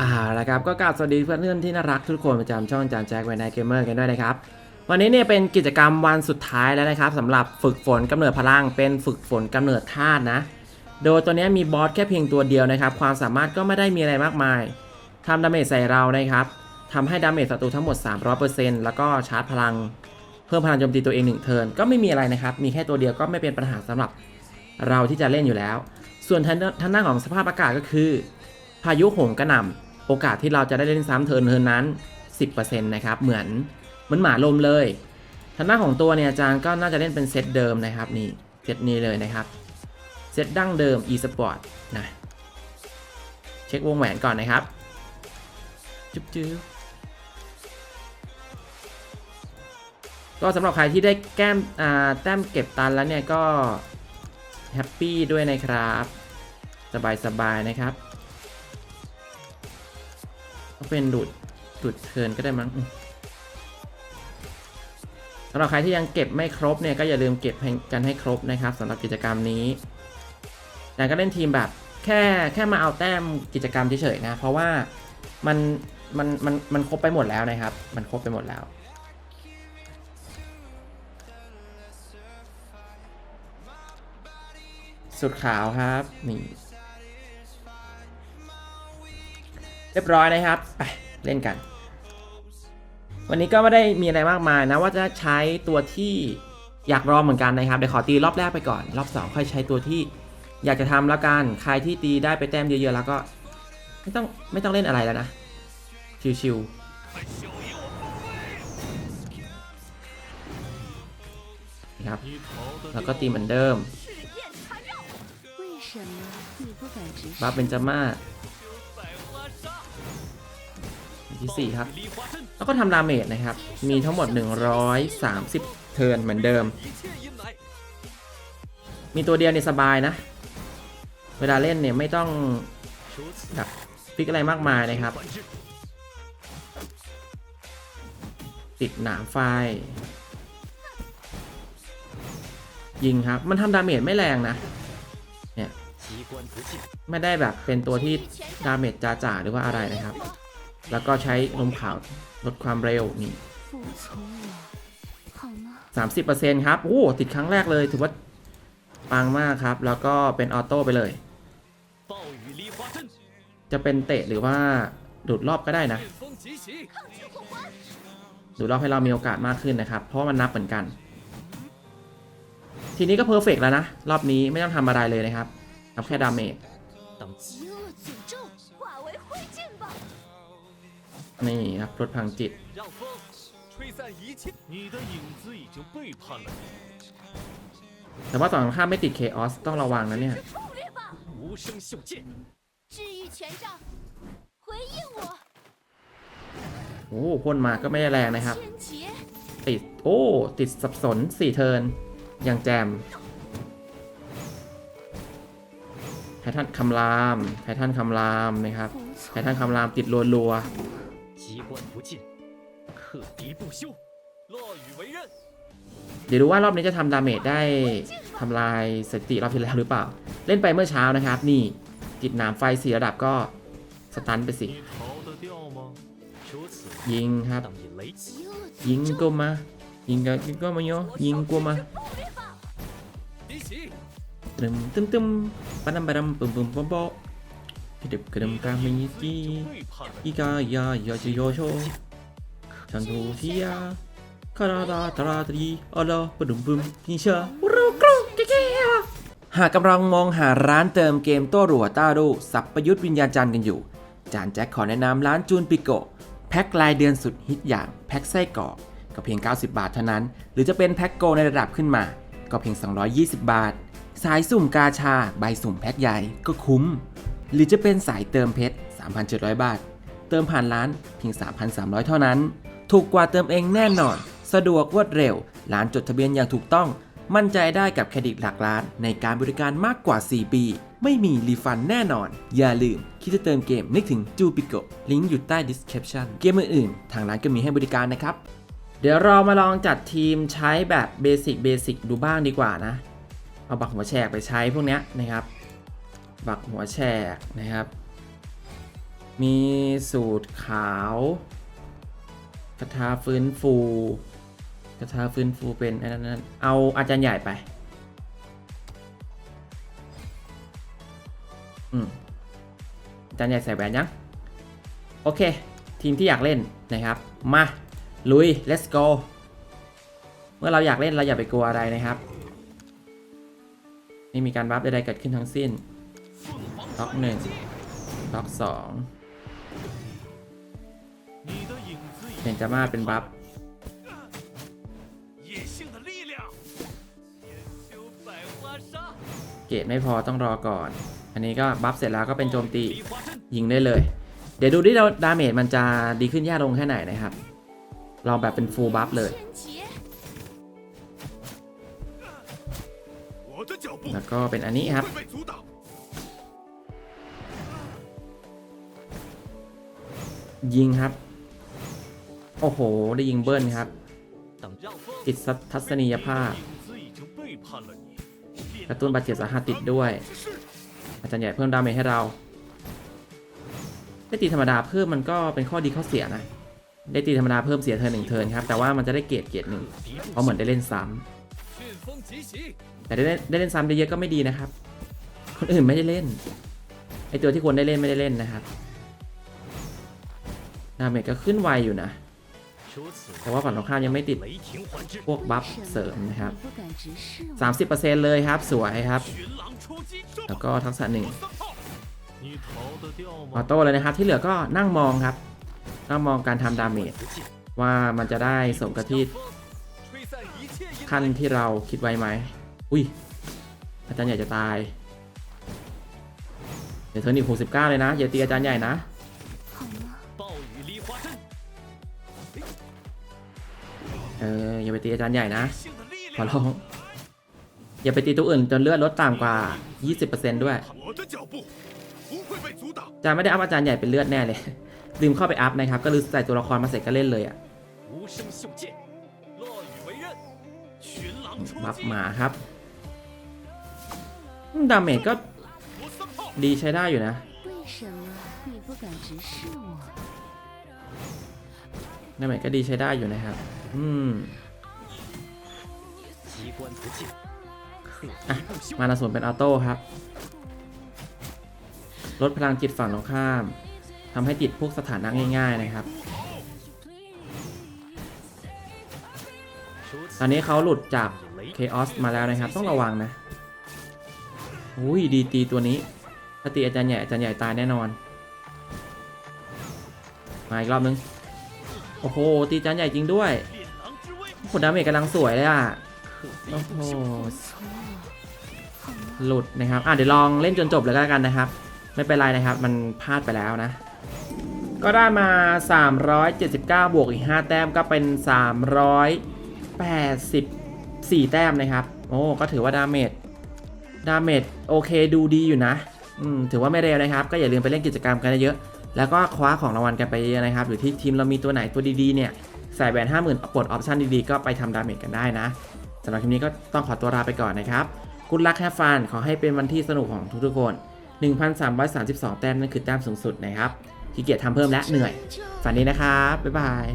อ่าแล้วครับก็กราบสวัสดีเพื่อนๆที่น่ารักทุกคนประจำช่องจานแจ็คไวน์เกมเมอร์กันด้วยนะครับ วันนี้เนี่ยเป็นกิจกรรมวันสุดท้ายแล้วนะครับสำหรับฝึกฝนกำเนิดพลังเป็นฝึกฝนกำเนิดธาตุนะ โดยตัวเนี้ยมีบอสแค่เพียงตัวเดียวนะครับ ความสามารถก็ไม่ได้มีอะไรมากมายทำดาเมจใส่เรานะครับทำให้ดาเมจศัตรูทั้งหมด 300%แล้วก็ชาร์จพลัง เพิ่มพลังโจมตีตัวเอง1เทิร์นก็ไม่มีอะไรนะครับมีแค่ตัวเดียวก็ไม่เป็นปัญหาสำหรับเราที่จะเล่นอยู่แล้ว ส่วนทางด้านทางด้านของสภาพอากาศก็คือ พายุโหมกระหน่ำ โอกาสที่เราจะได้เล่นซ้ำเทิร์นเทิร์นนั้น 10%นะครับ เหมือนเหมือนหมาลมเลยทางด้านของตัวเนี่ยอาจารย์ก็น่าจะเล่นเป็นเซตเดิมนะครับนี่เซตนี้เลยนะครับ เซตดั้งเดิม e-sport นะเช็ควงแหวนก่อนนะครับจุ๊บจุ๊บก็สำหรับใครที่ได้แก้มอ่าแต้มเก็บตันแล้วเนี่ยก็แฮปปี้ด้วยนะครับ สบายๆนะครับ ก็เป็นดูดดูดเทินก็ได้มั้งสำหรับใครที่ยังเก็บไม่ครบเนี่ยก็อย่าลืมเก็บให้กันให้ครบนะครับสำหรับกิจกรรมนี้ แต่ก็เล่นทีมแบบแค่แค่มาเอาแต้มกิจกรรมเฉยๆนะเพราะว่ามันมันมันมันครบไปหมดแล้วนะครับ มันครบไปหมดแล้วสุดขาวครับ นี่ เรียบร้อยนะครับ ไปเล่นกัน วันนี้ก็ไม่ได้มีอะไรมากมายนะว่าจะใช้ตัวที่อยากรอเหมือนกันนะครับเดี๋ยวขอตีรอบแรกไปก่อน รอบ 2 ค่อยใช้ตัวที่อยากจะทำแล้วกัน ใครที่ตีได้ไปแต้มเยอะๆแล้วก็ ไม่ต้องไม่ต้องเล่นอะไรแล้วนะ ชิวๆครับ แล้วก็ตีเหมือนเดิมบัฟเป็นจาม่า ที่4ครับ แล้วก็ทำดาเมจนะครับ มีทั้งหมด 130 เทิร์นเหมือนเดิม มีตัวเดียวในยสบายนะ เวลาเล่นเนี่ยไม่ต้องแบบฟิกอะไรมากมายนะครับ ติดหนามไฟ ยิงครับ มันทำดาเมจไม่แรงนะ เนี่ย ไม่ได้แบบเป็นตัวที่ดาเมจจ๋าๆหรือว่าอะไรนะครับ แล้วก็ใช้นมขาวลดความเร็วนี่สามสิบเปอร์เซ็นครับ โอ้ ติดครั้งแรกเลยถือว่าปังมากครับ แล้วก็เป็นออโต้ไปเลย จะเป็นเตะหรือว่าดูดรอบก็ได้นะ ดูดรอบให้เรามีโอกาสมากขึ้นนะครับ เพราะมันนับเหมือนกัน ทีนี้ก็เพอร์เฟกแล้วนะ รอบนี้ไม่ต้องทำอะไรเลยนะครับทำแค่ดาเมจ นี่ครับรถพังจิตแต่ว่าตออข้าไม่ติดเคออสต้องระวังนะเนี่ยโอ้พ่นมาก็ไม่ได้แรงนะครับ ติด โอ้ ติดสับสนสี่เทินอย่างแจมไททันคำรามไททันคำรามนะครับไททันคำรามติดรัวๆ 关不进，克敌不休，落雨为刃。 ๆ เดี๋ยวดูว่ารอบนี้จะทำดาเมจได้ทำลายสถิติรอบที่แล้วหรือเปล่า เล่นไปเมื่อเช้านะครับ นี่ติดหนามไฟสี่ระดับก็สตันไปสิ 你逃得掉吗？如此， ยิงครับ 当以雷击，极恶 ยิง 诅 ก็ 咒， มา ยิงก็ยิงก็มาโยยิงกูมา 攻略吧！离席。 ตึมตึมตึมปะนัมปะนัมปุ่มปุ่มปะโปะ 기립 그름 까미니기 이가야 여지요쇼 전도시야 카라다 다라드리 얼어 부름붐 띵샤 우르크롱 깨깨야 หากกำลังมองหาร้านเติมเกมโต้รัวต้ารูสับประยุทธ์วิญญาณจันกันอยู่ จานแจ็คขอแนะนำร้านจูนปิโกแพ็คลายเดือนสุดฮิตอย่างแพ็คไส้กรอกก็เพียง 90 บาทเท่านั้น หรือจะเป็นแพ็คโกในระดับขึ้นมา ก็เพียง 220 บาท สายสุ่มกาชา ใบสุ่มแพ็คใหญ่ก็คุ้ม หรือจะเป็นสายเติมเพชร 3,700 บาท เติมผ่านร้านเพียง 3,300 เท่านั้น ถูกกว่าเติมเองแน่นอน สะดวกรวดเร็ว ร้านจดทะเบียนอย่างถูกต้อง มั่นใจได้กับเครดิตหลักล้าน ในการบริการมากกว่า 4 ปี ไม่มีรีฟันแน่นอน อย่าลืม คิดจะเติมเกมนึกถึงจูปิโกลิงก์อยู่ใต้ description เกมอื่นๆ ทางร้านก็มีให้บริการนะครับ เดี๋ยวเรามาลองจัดทีมใช้แบบเบสิกเบสิกดูบ้างดีกว่านะ เอาบักหัวแฉกไปใช้พวกนี้นะครับ บักหัวแฉกนะครับ มีสูตรขาวคาถาฟื้นฟูคาถาฟื้นฟูเป็นอันนั้นเอาอาจารย์ใหญ่ไปอืมอาจารย์ใหญ่ใส่แหวนยัง โอเค ทีมที่อยากเล่นนะครับ มา ลุย let's go เมื่อเราอยากเล่นเราอย่าไปกลัวอะไรนะครับ ไม่มีการบัฟใดๆเกิดขึ้นทั้งสิ้น ล็อกหนึ่งล็อกสองเห็นจะมาเป็นบัฟเกตไม่พอต้องรอก่อน อันนี้ก็บัฟเสร็จแล้วก็เป็นโจมตียิงได้เลย เดี๋ยวดูที่เราดาเมจมันจะดีขึ้นยากลงแค่ไหนนะครับ ลองแบบเป็นฟูลบัฟเลย แล้วก็เป็นอันนี้ครับ ยิงครับ โอ้โห ได้ยิงเบิ้ลครับ ติดทัศนียภาพ กระตุ้นบาดเจ็บสาหัสติดด้วย อาจารย์ใหญ่เพิ่มดาเมจให้เรา ได้ตีธรรมดาเพิ่มมันก็เป็นข้อดีข้อเสียนะ ได้ตีธรรมดาเพิ่มเสียเทินหนึ่งเทินครับ แต่ว่ามันจะได้เกรดเกรดหนึ่งเพราะเหมือนได้เล่นซ้ำแต่ได้ได้เล่นซ้ำได้เยอะก็ไม่ดีนะครับ คนอื่นไม่ได้เล่น ไอตัวที่ควรได้เล่นไม่ได้เล่นนะครับ ดาเมจก็ขึ้นไวอยู่นะ แต่ว่าฝั่งตรงข้ามยังไม่ติดพวกบัฟเสริมนะครับ 30%เลยครับสวยครับ แล้วก็ทักษะหนึ่งออโต้เลยนะครับที่เหลือก็นั่งมองครับ นั่งมองการทำดาเมจว่ามันจะได้สมกับที่ขั้นที่เราคิดไว้ไหม อุ้ย อาจารย์ใหญ่จะตาย เดี๋ยวเธอหนีหกสิบเก้าเลยนะ อย่าตีอาจารย์ใหญ่นะ เอออย่าไปตีอาจารย์ใหญ่นะขอร้องอย่าไปตีตัวอื่นจนเลือดลดต่ำกว่า 20%ด้วยจะไม่ได้อัพอาจารย์ใหญ่เป็นเลือดแน่เลยลืมเข้าไปอัพนะครับ ก็ลืมใส่ตัวละครมาเสร็จก็เล่นเลยอะบับหมาครับดาเมจก็ดีใช้ได้อยู่นะ นั่นเมจก็ดีใช้ได้อยู่นะครับ อืมมานาส่วนเป็นออโต้ครับ ลดพลังจิตฝั่งตรงข้ามทำให้ติดพวกสถานะง่ายๆนะครับ ตอนนี้เขาหลุดจากเคออสมาแล้วนะครับ ต้องระวังนะ อุ้ยดีตีตัวนี้ถ้าตีอาจารย์ใหญ่อาจารย์ใหญ่ตายแน่นอน มาอีกรอบนึง โอ้โห ตีจานใหญ่จริงด้วยผลดาเมจกำลังสวยเลยอะ โอ้โห หลุดนะครับ อะเดี๋ยวลองเล่นจนจบเลยก็แล้วกันนะครับ ไม่เป็นไรนะครับ มันพลาดไปแล้วนะ ก็ได้มา 379 บวกอีก 5 แต้มก็เป็น 384 แต้มนะครับ โอ้ ก็ถือว่าดาเมจ ดาเมจโอเคดูดีอยู่นะ อืม ถือว่าไม่เร็วนะครับ ก็อย่าลืมไปเล่นกิจกรรมกันเยอะ แล้วก็คว้าของรางวัลกันไปเยอะนะครับหรือที่ทีมเรามีตัวไหนตัวดีๆเนี่ยใส่แบนห้าหมื่นปลดออปชั่นดีๆ ก็ไปทำดาเมจกันได้นะสำหรับคลิปนี้ก็ต้องขอตัวลาไปก่อนนะครับกุลลักแฮฟันขอให้เป็นวันที่สนุกของทุกๆคน 1,332 แต้มนั่นคือแต้มสูงสุดนะครับขี้เกียจทำเพิ่มและเหนื่อย ฝันดีนะครับ บ๊ายบาย